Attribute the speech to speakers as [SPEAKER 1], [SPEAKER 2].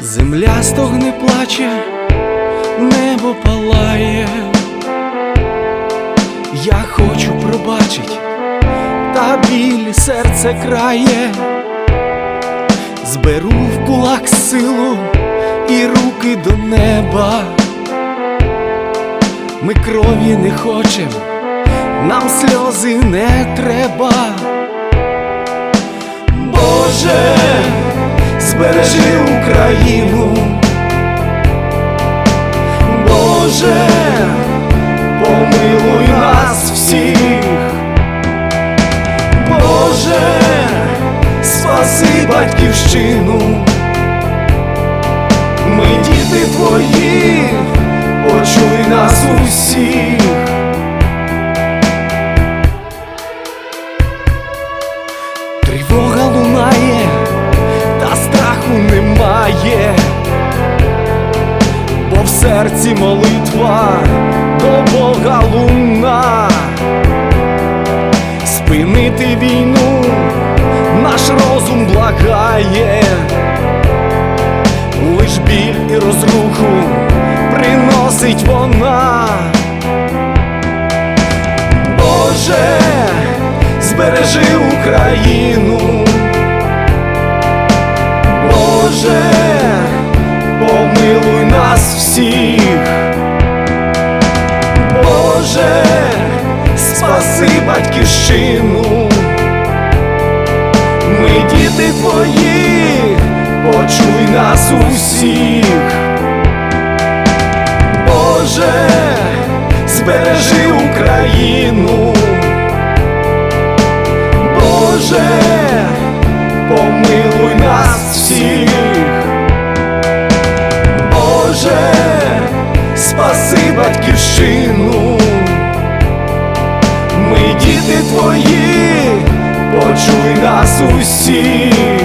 [SPEAKER 1] Земля стогне плаче, небо палає. Я хочу пробачить, та біль серце крає. Зберу в кулак силу і руки до неба. Ми крові не хочем, нам сльози не треба. Боже, збережи Україну. Боже, помилуй нас всіх. Боже, спаси батьківщину. Ми діти твої, почуй нас усіх. Немає, бо в серці молитва до Бога луна. Спинити війну наш розум благає, лиш біль і розруху приносить вона. Боже, збережи Україну. Помилуй нас всіх. Боже, спаси батьківщину. Ми діти твої, почуй нас усіх. Боже, збережи Україну. Боже, помилуй батьківщину. Ми діти твої, почуй нас усіх.